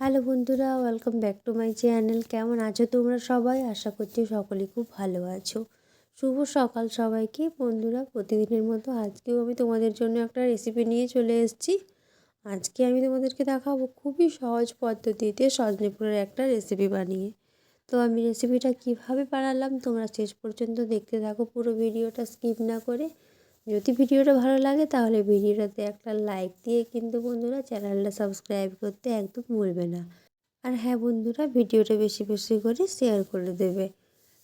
Hello বন্ধুরা welcome back to my channel কেমন আছো তোমরা সবাই? আশা করছি সকলেই খুব ভালো আছো। শুভ সকাল সবাইকে। বন্ধুরা, প্রতিদিনের মতো আজকেও আমি তোমাদের জন্য একটা রেসিপি নিয়ে চলে এসেছি। আজকে আমি তোমাদেরকে দেখাবো খুবই সহজ পদ্ধতিতে সজনে একটা রেসিপি বানিয়ে। তো আমি রেসিপিটা কীভাবে বানালাম, তোমরা শেষ পর্যন্ত দেখতে থাকো, পুরো ভিডিওটা স্কিপ না করে। যদি ভিডিওটা ভালো লাগে তাহলে ভিডিওটাতে একটা লাইক দিয়ে কিন্তু বন্ধুরা চ্যানেলটা সাবস্ক্রাইব করতে একদম ভুলবে না। আর হ্যাঁ বন্ধুরা, ভিডিওটা বেশি বেশি করে শেয়ার করে দেবে।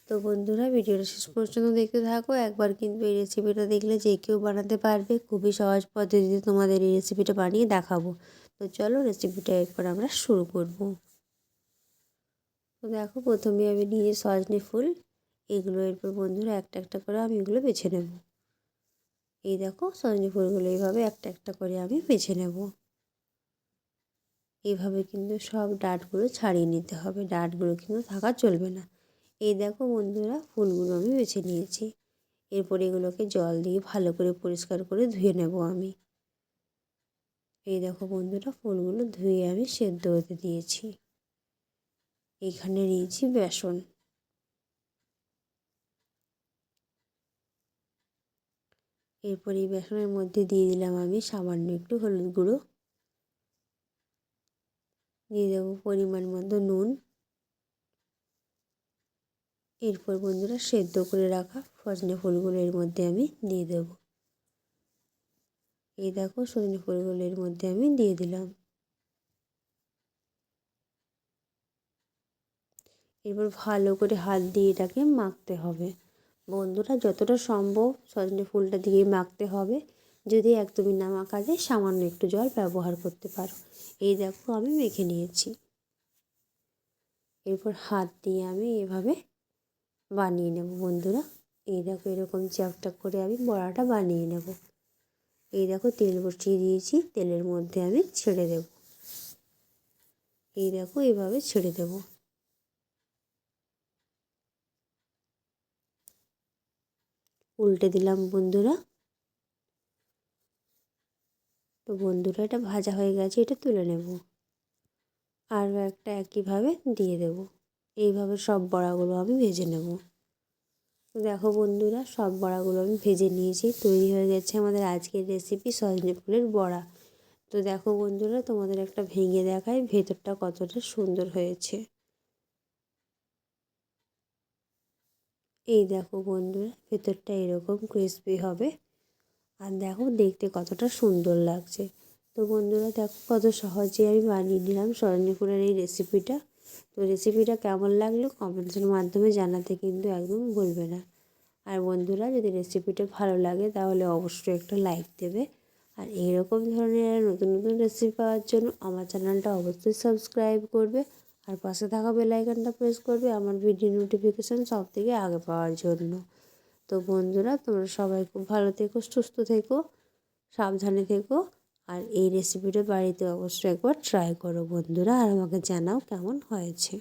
তো বন্ধুরা, ভিডিওটা শেষ পর্যন্ত দেখতে থাকো। একবার কিন্তু এই রেসিপিটা দেখলে যে কেউ বানাতে পারবে, খুবই সহজ পদ্ধতিতে তোমাদের এই রেসিপিটা বানিয়ে দেখাবো। তো চলো রেসিপিটা এরপর আমরা শুরু করব। তো দেখো, প্রথমে আমি নিয়ে সজনে ফুল, এগুলো এরপর বন্ধুরা একটা একটা করে আমি এগুলো বেছে নেব। এই দেখো সজনে ফুলগুলো এইভাবে একটা একটা করে আমি বেছে নেব। এইভাবে কিন্তু সব ডাটগুলো ছাড়িয়ে নিতে হবে, ডাটগুলো কিন্তু থাকা চলবে না। এই দেখো বন্ধুরা ফুলগুলো আমি বেছে নিয়েছি। এরপর এগুলোকে জল দিয়ে ভালো করে পরিষ্কার করে ধুয়ে নেব আমি। এই দেখো বন্ধুরা ফুলগুলো ধুয়ে আমি সেদ্ধ হতে দিয়েছি। এইখানে নিয়েছি বেসন। এরপর এই বেসনের মধ্যে দিয়ে দিলাম আমি সামান্য একটু হলুদ গুঁড়ো। দিয়ে দেবো পরিমাণ মতো নুন। এরপর বন্ধুরা সেদ্ধ করে রাখা সজনে ফুলগুলো এর মধ্যে আমি দিয়ে দেব। এই দেখো সজনে ফুলগুলো এর মধ্যে আমি দিয়ে দিলাম। এরপর ভালো করে হাত দিয়ে এটাকে মাখতে হবে। বন্ধুরা, যতটা সম্ভব সজনে ফুলটা দিয়ে মাখতে হবে। যদি একদমই না মাখা যায়, সামান্য একটু জল ব্যবহার করতে পারো। এই দেখো, আমি মেখে নিয়েছি। এরপর হাত দিয়ে আমি এভাবে বানিয়ে নেব বন্ধুরা। এই দেখো, এরকম চ্যাপটা করে আমি বড়াটা বানিয়ে নেব। এই দেখো, তেল বসিয়ে দিয়েছি। তেলের মধ্যে আমি ছেড়ে দেব। এই দেখো, এভাবে ছেড়ে দেবো। উল্টে দিলাম বন্ধুরা। তো বন্ধুরা, এটা ভাজা হয়ে গেছে, এটা তুলে নেব। আরও একটা একইভাবে দিয়ে দেব। এইভাবে সব বড়াগুলো আমি ভেজে নেব। দেখো বন্ধুরা, সব বড়াগুলো আমি ভেজে নিয়েছি, তৈরি হয়ে গেছে আমাদের আজকের রেসিপি সজনে ফুলের বড়া। তো দেখো বন্ধুরা, তোমাদের একটা ভেঙে দেখায়, ভেতরটা কতটা সুন্দর হয়েছে। এই দেখো বন্ধুরা, ভেতরটা এরকম ক্রিসপি হবে। আর দেখো দেখতে কতটা সুন্দর লাগছে। তো বন্ধুরা, দেখো কত সহজে আমি বানিয়ে নিলাম সরণী এই রেসিপিটা তো রেসিপিটা কেমন লাগল কমেন্টসের মাধ্যমে জানাতে কিন্তু একদম ভুলবে না। আর বন্ধুরা, যদি রেসিপিটা ভালো লাগে তাহলে অবশ্যই একটা লাইক দেবে। আর এইরকম ধরনের নতুন নতুন রেসিপি পাওয়ার জন্য আমার চ্যানেলটা অবশ্যই সাবস্ক্রাইব করবে। আর পাশে থাকা বেলাইকানটা প্রেস করবে, আমার ভিডিও নোটিফিকেশান সব থেকে আগে পাওয়ার জন্য। তো বন্ধুরা, তোমরা সবাই খুব ভালো থেকো, সুস্থ থেকো, সাবধানে থেকো, আর এই রেসিপিটা বাড়িতে অবশ্যই একবার ট্রাই করো বন্ধুরা, আর আমাকে জানাও কেমন হয়েছে।